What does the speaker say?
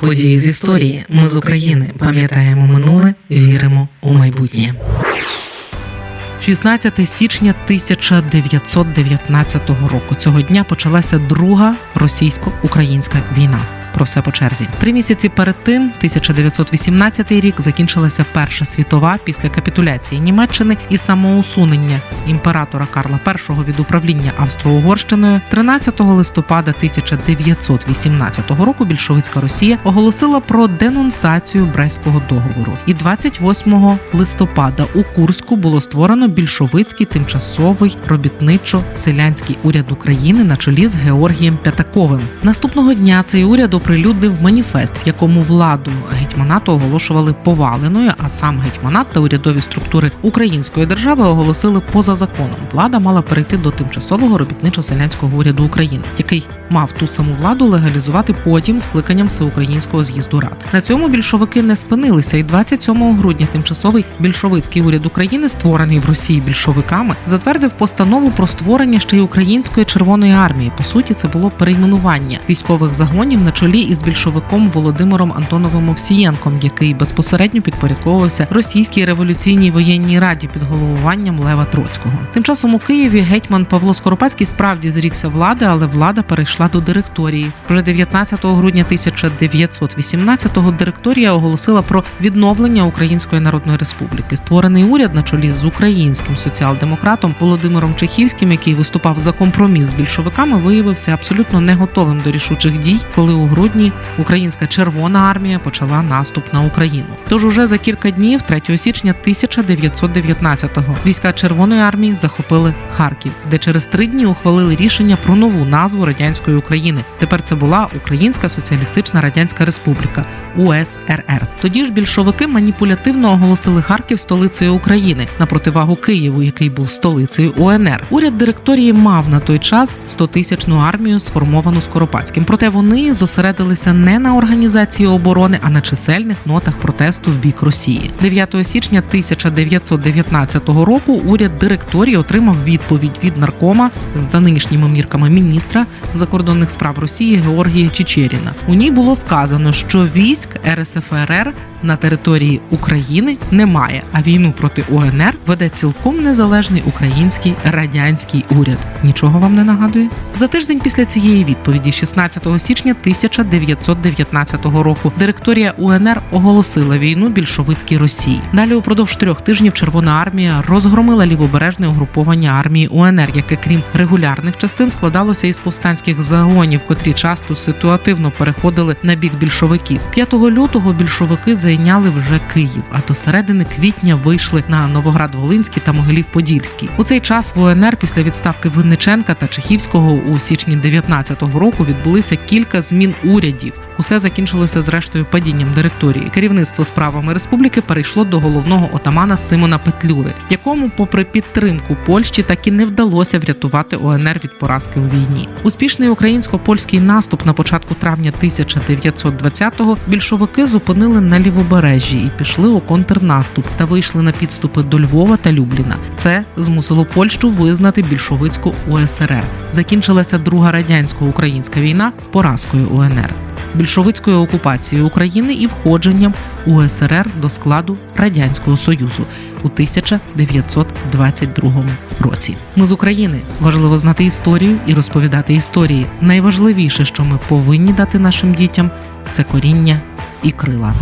Події з історії. Ми з України пам'ятаємо минуле, віримо у майбутнє. 16 січня 1919 року. Цього дня почалася друга російсько-українська війна. Про все по черзі. Три місяці перед тим, 1918 рік, закінчилася Перша світова після капітуляції Німеччини і самоусунення імператора Карла І від управління Австро-Угорщиною. 13 листопада 1918 року більшовицька Росія оголосила про денонсацію Брестського договору. І 28 листопада у Курську було створено більшовицький тимчасовий робітничо-селянський уряд України на чолі з Георгієм П'ятаковим. Наступного дня цей уряд оприлюднив маніфест, в якому владу гетьманату оголошували поваленою, а сам гетьманат та урядові структури української держави оголосили поза законом. Влада мала перейти до тимчасового робітничо-селянського уряду України, який мав ту саму владу легалізувати потім скликанням всеукраїнського з'їзду рад. На цьому більшовики не спинилися, і 27 грудня тимчасовий більшовицький уряд України, створений в Росії більшовиками, затвердив постанову про створення ще й української червоної армії. По суті, це було перейменування військових загонів на чолі із більшовиком Володимиром Антоновим Овсієнком, який безпосередньо підпорядковувався російській революційній воєнній раді під головуваннам Лева Троцького. Тим часом у Києві гетьман Павло Скоропадський справді зрікся влади, але влада перейшла до директорії. Вже 19 грудня 1918-го директорія оголосила про відновлення Української Народної Республіки. Створений уряд на чолі з українським соціал-демократом Володимиром Чехівським, який виступав за компроміс з більшовиками, виявився абсолютно не готовим до рішучих дій, коли у грудні українська Червона армія почала наступ на Україну. Тож уже за кілька днів, 3 січня 1919-го, війська Червоної армії захопили Харків, де через три дні ухвалили рішення про нову назву радянської України. Тепер це була Українська Соціалістична Радянська Республіка УСРР. Тоді ж більшовики маніпулятивно оголосили Харків столицею України на противагу Києву, який був столицею УНР. Уряд директорії мав на той час 100-тисячну армію, сформовану Скоропадським. Проте вони зосередилися не на організації оборони, а на чисельних нотах протесту в бік Росії. 9 січня 1919 року уряд директорії отримав відповідь від наркома за нинішніми мірками міністра закордонних справ Росії Георгія Чечеріна. У ній було сказано, що військ РСФРР на території України немає, а війну проти УНР веде цілком незалежний український радянський уряд. Нічого вам не нагадує? За тиждень після цієї відповіді, 16 січня 1919 року, директорія УНР оголосила війну більшовицькій Росії. Далі упродовж трьох тижнів Червона армія розгромила лівобережне угруповання армії УНР, яке крім регулярних частин складалося із повстанських загонів, котрі часто ситуативно переходили на бік більшовиків. 5 лютого більшовики зайняли вже Київ, а до середини квітня вийшли на Новоград-Волинський та Могилів-Подільський. У цей час в УНР після відставки Винниченка та Чехівського у січні 19-го року відбулися кілька змін урядів. Усе закінчилося зрештою падінням директорії. Керівництво справами республіки перейшло до головного отамана Симона Петлюри, якому, попри підтримку Польщі, так і не вдалося врятувати ОНР від поразки у війні. Успішний українсько-польський наступ на початку травня 1920-го більшовики зупинили на лівобережжі і пішли у контрнаступ та вийшли на підступи до Львова та Любліна. Це змусило Польщу визнати більшовицьку УСРР. Закінчилася друга радянсько-українська війна поразкою УНР більшовицькою окупацією України і входженням УСРР до складу Радянського Союзу у 1922 році. Ми з України важливо знати історію і розповідати історії. Найважливіше, що ми повинні дати нашим дітям, це коріння і крила.